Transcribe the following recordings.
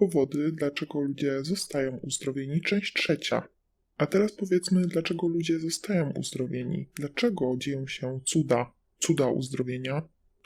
Powody, dlaczego ludzie zostają uzdrowieni, część trzecia. A teraz powiedzmy, dlaczego ludzie zostają uzdrowieni. Dlaczego dzieją się cuda, cuda uzdrowienia?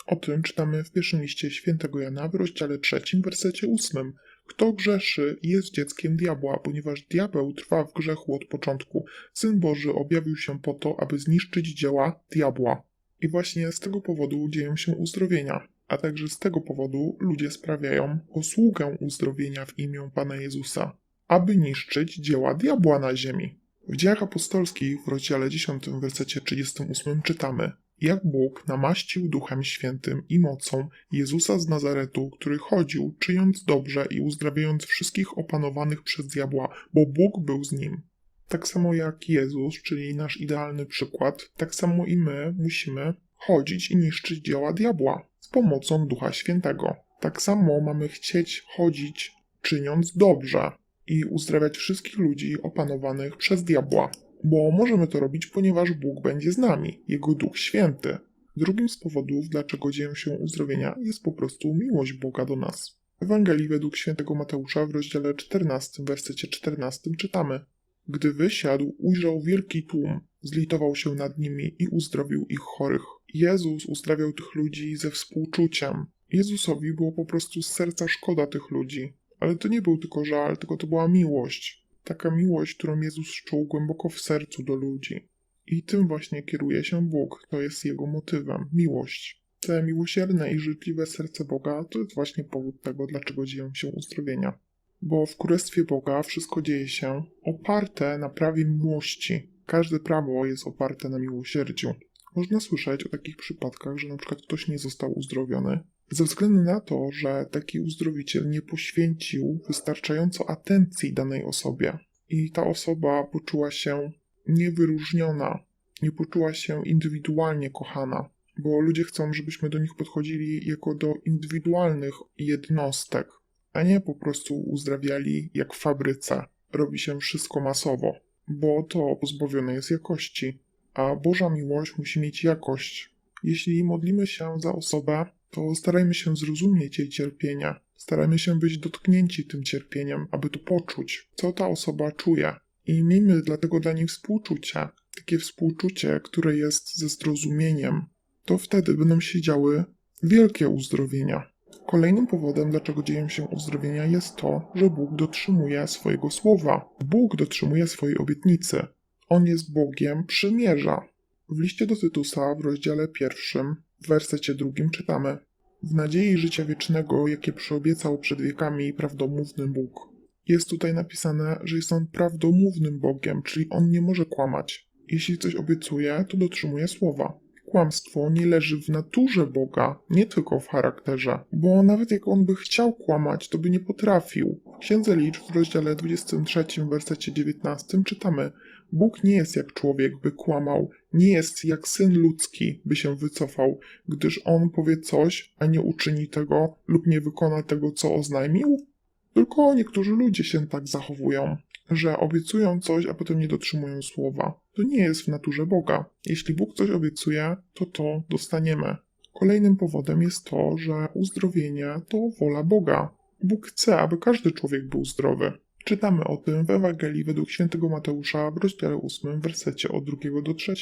O tym czytamy w pierwszym liście świętego Jana w rozdziale trzecim, wersecie ósmym. Kto grzeszy, jest dzieckiem diabła, ponieważ diabeł trwa w grzechu od początku. Syn Boży objawił się po to, aby zniszczyć dzieła diabła. I właśnie z tego powodu dzieją się uzdrowienia, a także z tego powodu ludzie sprawiają posługę uzdrowienia w imię Pana Jezusa, aby niszczyć dzieła diabła na ziemi. W dziejach apostolskich w rozdziale 10, wersecie 38 czytamy jak Bóg namaścił Duchem Świętym i mocą Jezusa z Nazaretu, który chodził, czyniąc dobrze i uzdrawiając wszystkich opanowanych przez diabła, bo Bóg był z nim. Tak samo jak Jezus, czyli nasz idealny przykład, tak samo i my musimy chodzić i niszczyć dzieła diabła pomocą Ducha Świętego. Tak samo mamy chcieć chodzić, czyniąc dobrze i uzdrawiać wszystkich ludzi opanowanych przez diabła. Bo możemy to robić, ponieważ Bóg będzie z nami, Jego Duch Święty. Drugim z powodów, dlaczego dzieją się uzdrowienia, jest po prostu miłość Boga do nas. W Ewangelii według świętego Mateusza w rozdziale 14, wersecie 14 czytamy Gdy wysiadł, ujrzał wielki tłum, zlitował się nad nimi i uzdrowił ich chorych. Jezus uzdrawiał tych ludzi ze współczuciem. Jezusowi było po prostu z serca szkoda tych ludzi. Ale to nie był tylko żal, tylko to była miłość. Taka miłość, którą Jezus czuł głęboko w sercu do ludzi. I tym właśnie kieruje się Bóg, to jest jego motywem miłość. Te miłosierne i życzliwe serce Boga to jest właśnie powód tego, dlaczego dzieją się uzdrowienia. Bo w Królestwie Boga wszystko dzieje się oparte na prawie miłości. Każde prawo jest oparte na miłosierdziu. Można słyszeć o takich przypadkach, że przykład ktoś nie został uzdrowiony, ze względu na to, że taki uzdrowiciel nie poświęcił wystarczająco atencji danej osobie i ta osoba poczuła się niewyróżniona, nie poczuła się indywidualnie kochana, bo ludzie chcą, żebyśmy do nich podchodzili jako do indywidualnych jednostek, a nie po prostu uzdrawiali jak w fabryce. Robi się wszystko masowo, bo to pozbawione jest jakości, a Boża miłość musi mieć jakość. Jeśli modlimy się za osobę, to starajmy się zrozumieć jej cierpienia. Starajmy się być dotknięci tym cierpieniem, aby to poczuć, co ta osoba czuje. I miejmy dlatego dla niej współczucie, takie współczucie, które jest ze zrozumieniem. To wtedy będą się działy wielkie uzdrowienia. Kolejnym powodem, dlaczego dzieją się uzdrowienia, jest to, że Bóg dotrzymuje swojego słowa. Bóg dotrzymuje swojej obietnicy. On jest Bogiem przymierza. W liście do Tytusa w rozdziale pierwszym, w wersecie drugim czytamy W nadziei życia wiecznego, jakie przyobiecał przed wiekami prawdomówny Bóg. Jest tutaj napisane, że jest on prawdomównym Bogiem, czyli on nie może kłamać. Jeśli coś obiecuje, to dotrzymuje słowa. Kłamstwo nie leży w naturze Boga, nie tylko w charakterze, bo nawet jak on by chciał kłamać, to by nie potrafił. W Księdze Liczb w rozdziale 23, wersecie 19 czytamy Bóg nie jest jak człowiek, by kłamał, nie jest jak syn ludzki, by się wycofał, gdyż on powie coś, a nie uczyni tego lub nie wykona tego, co oznajmił? Tylko niektórzy ludzie się tak zachowują, że obiecują coś, a potem nie dotrzymują słowa. To nie jest w naturze Boga. Jeśli Bóg coś obiecuje, to to dostaniemy. Kolejnym powodem jest to, że uzdrowienie to wola Boga. Bóg chce, aby każdy człowiek był zdrowy. Czytamy o tym w Ewangelii według świętego Mateusza w rozdziale 8, wersecie od 2 do 3.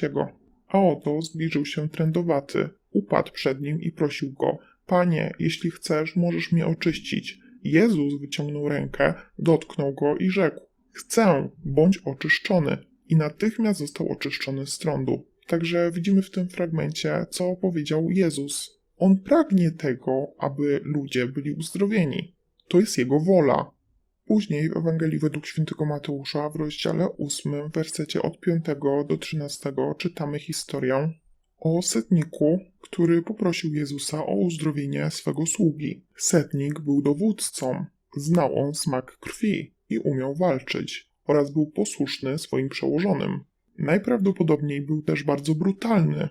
A oto zbliżył się trędowaty, upadł przed nim i prosił go: Panie, jeśli chcesz, możesz mnie oczyścić. Jezus wyciągnął rękę, dotknął go i rzekł: Chcę, bądź oczyszczony. I natychmiast został oczyszczony z trądu. Także widzimy w tym fragmencie, co powiedział Jezus. On pragnie tego, aby ludzie byli uzdrowieni. To jest jego wola. Później w Ewangelii według świętego Mateusza w rozdziale 8, w wersecie od 5 do 13 czytamy historię o setniku, który poprosił Jezusa o uzdrowienie swego sługi. Setnik był dowódcą, znał on smak krwi i umiał walczyć oraz był posłuszny swoim przełożonym. Najprawdopodobniej był też bardzo brutalny,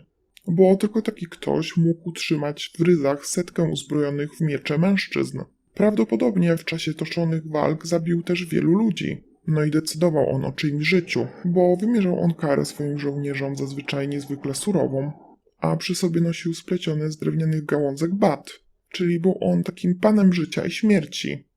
bo tylko taki ktoś mógł utrzymać w ryzach setkę uzbrojonych w miecze mężczyzn. Prawdopodobnie w czasie toczonych walk zabił też wielu ludzi. No i decydował on o czyimś życiu, bo wymierzał on karę swoim żołnierzom zazwyczaj niezwykle surową, a przy sobie nosił spleciony z drewnianych gałązek bat, czyli był on takim panem życia i śmierci.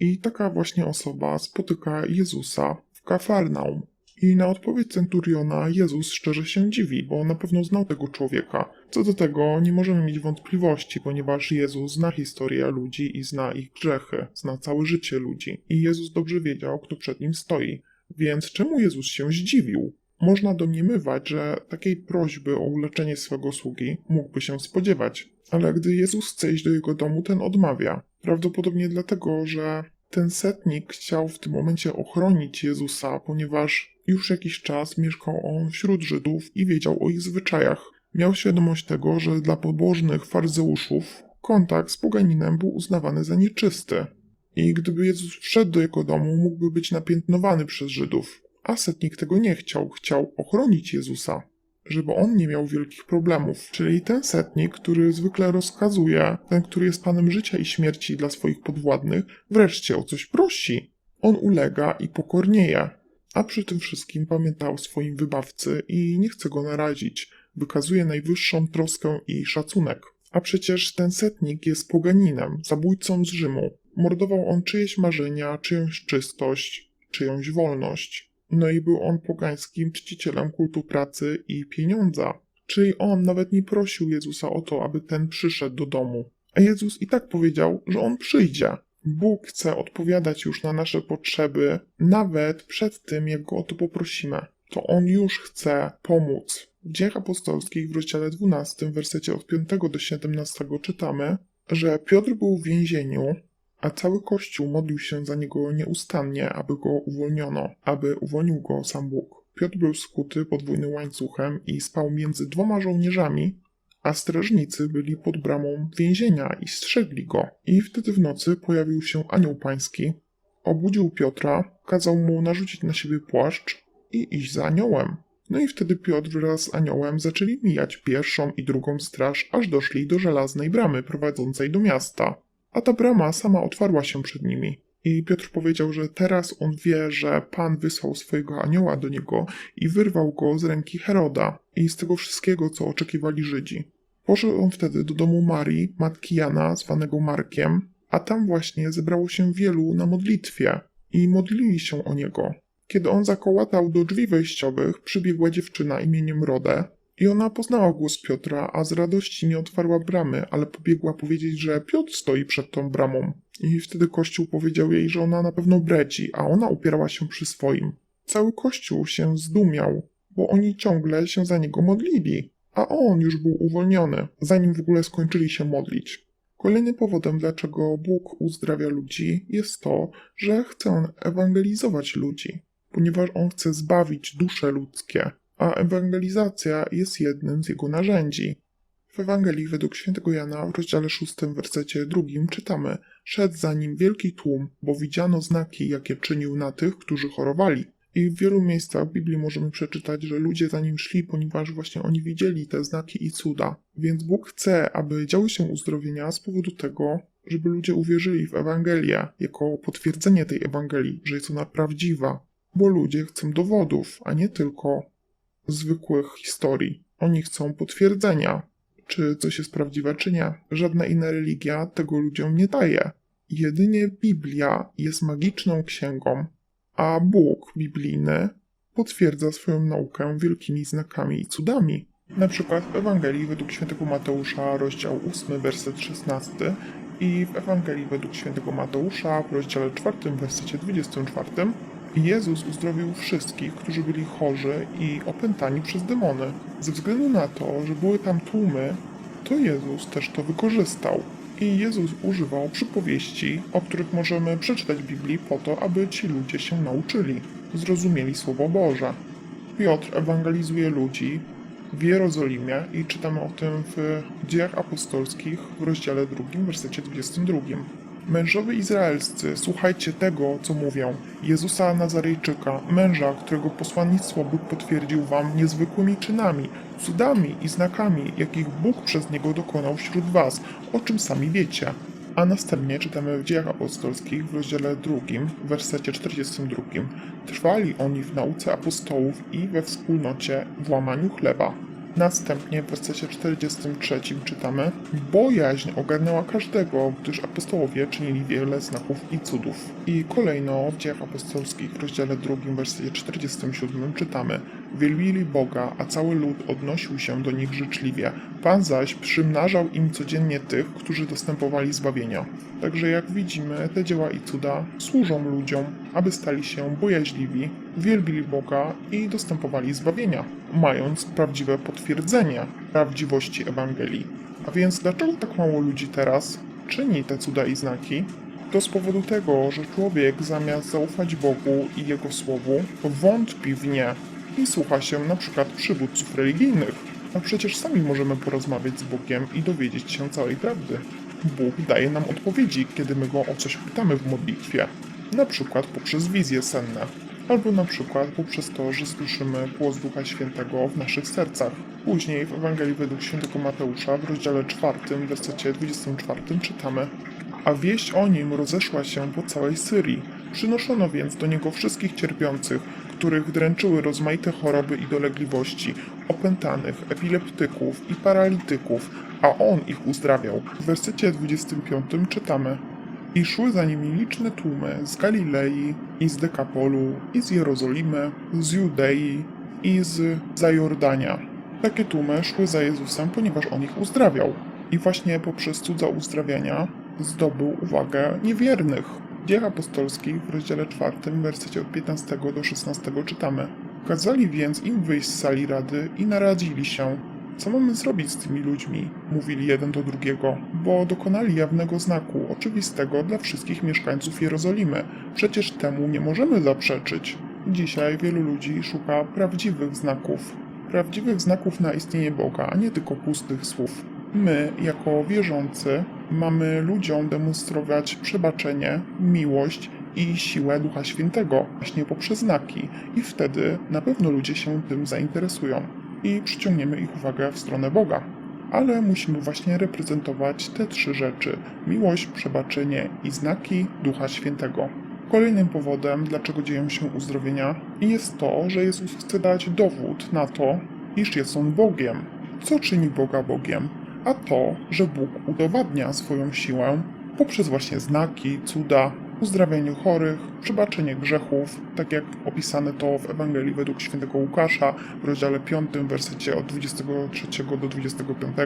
I taka właśnie osoba spotyka Jezusa w Kafarnaum. I na odpowiedź centuriona Jezus szczerze się dziwi, bo na pewno znał tego człowieka. Co do tego nie możemy mieć wątpliwości, ponieważ Jezus zna historię ludzi i zna ich grzechy, zna całe życie ludzi. I Jezus dobrze wiedział, kto przed nim stoi. Więc czemu Jezus się zdziwił? Można domniemywać, że takiej prośby o uleczenie swego sługi mógłby się spodziewać. Ale gdy Jezus chce iść do jego domu, ten odmawia. Prawdopodobnie dlatego, że ten setnik chciał w tym momencie ochronić Jezusa, ponieważ już jakiś czas mieszkał on wśród Żydów i wiedział o ich zwyczajach. Miał świadomość tego, że dla pobożnych faryzeuszów kontakt z poganinem był uznawany za nieczysty. I gdyby Jezus wszedł do jego domu, mógłby być napiętnowany przez Żydów. A setnik tego nie chciał, chciał ochronić Jezusa, żeby on nie miał wielkich problemów. Czyli ten setnik, który zwykle rozkazuje, ten, który jest panem życia i śmierci dla swoich podwładnych, wreszcie o coś prosi. On ulega i pokornieje, a przy tym wszystkim pamięta o swoim wybawcy i nie chce go narazić. Wykazuje najwyższą troskę i szacunek. A przecież ten setnik jest poganinem, zabójcą z Rzymu. Mordował on czyjeś marzenia, czyjąś czystość, czyjąś wolność. No i był on pogańskim czcicielem kultu pracy i pieniądza. Czyli on nawet nie prosił Jezusa o to, aby ten przyszedł do domu. A Jezus i tak powiedział, że on przyjdzie. Bóg chce odpowiadać już na nasze potrzeby, nawet przed tym, jak go o to poprosimy. To on już chce pomóc. W dziejach apostolskich w rozdziale 12, w wersecie od 5 do 17 czytamy, że Piotr był w więzieniu, a cały Kościół modlił się za niego nieustannie, aby go uwolniono, aby uwolnił go sam Bóg. Piotr był skuty podwójnym łańcuchem i spał między dwoma żołnierzami, a strażnicy byli pod bramą więzienia i strzegli go. I wtedy w nocy pojawił się anioł pański, obudził Piotra, kazał mu narzucić na siebie płaszcz i iść za aniołem. No i wtedy Piotr wraz z aniołem zaczęli mijać pierwszą i drugą straż, aż doszli do żelaznej bramy prowadzącej do miasta. A ta brama sama otwarła się przed nimi. I Piotr powiedział, że teraz on wie, że Pan wysłał swojego anioła do niego i wyrwał go z ręki Heroda i z tego wszystkiego, co oczekiwali Żydzi. Poszedł on wtedy do domu Marii, matki Jana, zwanego Markiem, a tam właśnie zebrało się wielu na modlitwie i modlili się o niego. Kiedy on zakołatał do drzwi wejściowych, przybiegła dziewczyna imieniem Rodę i ona poznała głos Piotra, a z radości nie otwarła bramy, ale pobiegła powiedzieć, że Piotr stoi przed tą bramą. I wtedy Kościół powiedział jej, że ona na pewno bredzi, a ona upierała się przy swoim. Cały Kościół się zdumiał, bo oni ciągle się za niego modlili, a on już był uwolniony, zanim w ogóle skończyli się modlić. Kolejnym powodem, dlaczego Bóg uzdrawia ludzi, jest to, że chce on ewangelizować ludzi, ponieważ on chce zbawić dusze ludzkie, a ewangelizacja jest jednym z jego narzędzi. W Ewangelii według świętego Jana w rozdziale 6, wersecie 2 czytamy: Szedł za nim wielki tłum, bo widziano znaki, jakie czynił na tych, którzy chorowali. I w wielu miejscach w Biblii możemy przeczytać, że ludzie za nim szli, ponieważ właśnie oni widzieli te znaki i cuda. Więc Bóg chce, aby działy się uzdrowienia z powodu tego, żeby ludzie uwierzyli w Ewangelię, jako potwierdzenie tej Ewangelii, że jest ona prawdziwa. Bo ludzie chcą dowodów, a nie tylko zwykłych historii. Oni chcą potwierdzenia, czy coś jest prawdziwe, czy nie. Żadna inna religia tego ludziom nie daje. Jedynie Biblia jest magiczną księgą, a Bóg biblijny potwierdza swoją naukę wielkimi znakami i cudami. Na przykład w Ewangelii według świętego Mateusza, rozdział 8, werset 16 i w Ewangelii według świętego Mateusza w rozdziale 4, wersecie 24 Jezus uzdrowił wszystkich, którzy byli chorzy i opętani przez demony. Ze względu na to, że były tam tłumy, to Jezus też to wykorzystał. I Jezus używał przypowieści, o których możemy przeczytać w Biblii po to, aby ci ludzie się nauczyli, zrozumieli Słowo Boże. Piotr ewangelizuje ludzi w Jerozolimie i czytamy o tym w Dziejach Apostolskich w rozdziale 2, wersecie 22. Mężowie izraelscy, słuchajcie tego, co mówią. Jezusa Nazarejczyka, męża, którego posłannictwo Bóg potwierdził wam niezwykłymi czynami, cudami i znakami, jakich Bóg przez niego dokonał wśród was, o czym sami wiecie. A następnie czytamy w Dziejach Apostolskich w rozdziale 2, w wersecie 42. Trwali oni w nauce apostołów i we wspólnocie w łamaniu chleba. Następnie w wersecie 43 czytamy: Bojaźń ogarnęła każdego, gdyż apostołowie czynili wiele znaków i cudów. I kolejno w dziejach apostolskich w rozdziale 2, wersecie 47 czytamy: Wielbili Boga, a cały lud odnosił się do nich życzliwie. Pan zaś przymnażał im codziennie tych, którzy dostępowali zbawienia. Także jak widzimy, te dzieła i cuda służą ludziom, aby stali się bojaźliwi, wielbili Boga i dostępowali zbawienia, mając prawdziwe potwierdzenie prawdziwości Ewangelii. A więc dlaczego tak mało ludzi teraz czyni te cuda i znaki? To z powodu tego, że człowiek zamiast zaufać Bogu i Jego Słowu, wątpi w nie i słucha się na przykład przywódców religijnych. A przecież sami możemy porozmawiać z Bogiem i dowiedzieć się całej prawdy. Bóg daje nam odpowiedzi, kiedy my Go o coś pytamy w modlitwie. Na przykład poprzez wizje senne, albo na przykład poprzez to, że słyszymy głos Ducha Świętego w naszych sercach. Później w Ewangelii według świętego Mateusza w rozdziale 4, w wersecie 24 czytamy A wieść o nim rozeszła się po całej Syrii. Przynoszono więc do niego wszystkich cierpiących, których dręczyły rozmaite choroby i dolegliwości, opętanych, epileptyków i paralityków, a on ich uzdrawiał. W wersecie 25 czytamy i szły za nimi liczne tłumy z Galilei, i z Dekapolu, i z Jerozolimy, z Judei, i z Zajordania. Takie tłumy szły za Jezusem, ponieważ on ich uzdrawiał. I właśnie poprzez cudza uzdrawiania zdobył uwagę niewiernych. Dziejach apostolskich w rozdziale 4, w wersecie od 15 do 16 czytamy. Kazali więc im wyjść z sali rady i naradzili się, co mamy zrobić z tymi ludźmi? Mówili jeden do drugiego, bo dokonali jawnego znaku, oczywistego dla wszystkich mieszkańców Jerozolimy. Przecież temu nie możemy zaprzeczyć. Dzisiaj wielu ludzi szuka prawdziwych znaków. Prawdziwych znaków na istnienie Boga, a nie tylko pustych słów. My, jako wierzący, mamy ludziom demonstrować przebaczenie, miłość i siłę Ducha Świętego właśnie poprzez znaki, i wtedy na pewno ludzie się tym zainteresują i przyciągniemy ich uwagę w stronę Boga. Ale musimy właśnie reprezentować te trzy rzeczy: miłość, przebaczenie i znaki Ducha Świętego. Kolejnym powodem, dlaczego dzieją się uzdrowienia, jest to, że Jezus chce dać dowód na to, iż jest On Bogiem. Co czyni Boga Bogiem? A to, że Bóg udowadnia swoją siłę poprzez właśnie znaki, cuda, uzdrawianiu chorych, przebaczenie grzechów, tak jak opisane to w Ewangelii według świętego Łukasza w rozdziale 5, wersecie od 23 do 25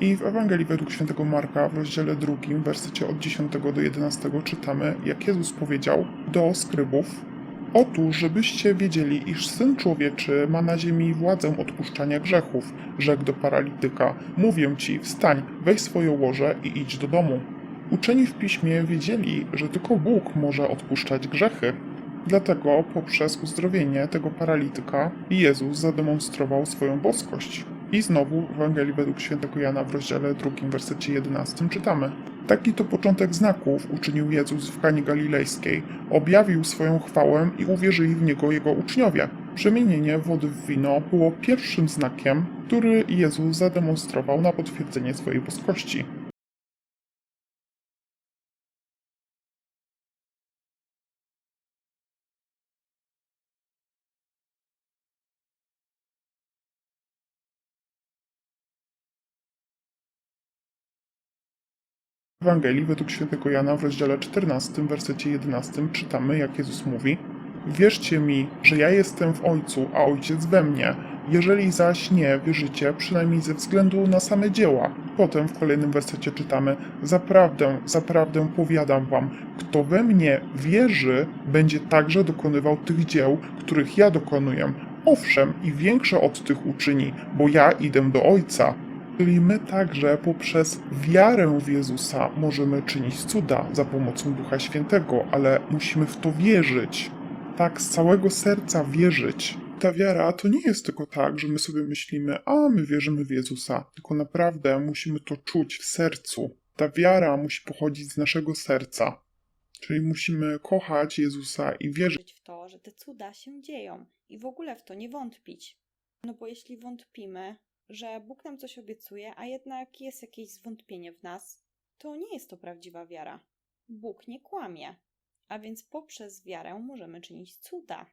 i w Ewangelii według świętego Marka w rozdziale 2, wersecie od 10 do 11 czytamy, jak Jezus powiedział do skrybów, Otóż, żebyście wiedzieli, iż Syn Człowieczy ma na ziemi władzę odpuszczania grzechów, rzekł do paralityka. Mówię ci, wstań, weź swoje łoże i idź do domu. Uczeni w piśmie wiedzieli, że tylko Bóg może odpuszczać grzechy. Dlatego poprzez uzdrowienie tego paralityka Jezus zademonstrował swoją boskość. I znowu w Ewangelii według świętego Jana w rozdziale 2, wersecie 11 czytamy. Taki to początek znaków uczynił Jezus w Kanie Galilejskiej. Objawił swoją chwałę i uwierzyli w Niego Jego uczniowie. Przemienienie wody w wino było pierwszym znakiem, który Jezus zademonstrował na potwierdzenie swojej boskości. Ewangelii według świętego Jana w rozdziale 14, wersecie 11 czytamy, jak Jezus mówi Wierzcie mi, że ja jestem w Ojcu, a Ojciec we mnie. Jeżeli zaś nie wierzycie, przynajmniej ze względu na same dzieła. Potem w kolejnym wersecie czytamy Zaprawdę, zaprawdę powiadam wam, kto we mnie wierzy, będzie także dokonywał tych dzieł, których ja dokonuję. Owszem, i większe od tych uczyni, bo ja idę do Ojca. Czyli my także poprzez wiarę w Jezusa możemy czynić cuda za pomocą Ducha Świętego, ale musimy w to wierzyć. Tak, z całego serca wierzyć. Ta wiara to nie jest tylko tak, że my sobie myślimy, a my wierzymy w Jezusa, tylko naprawdę musimy to czuć w sercu. Ta wiara musi pochodzić z naszego serca. Czyli musimy kochać Jezusa i wierzyć w to, że te cuda się dzieją i w ogóle w to nie wątpić. No bo jeśli wątpimy, że Bóg nam coś obiecuje, a jednak jest jakieś zwątpienie w nas, to nie jest to prawdziwa wiara. Bóg nie kłamie, a więc poprzez wiarę możemy czynić cuda.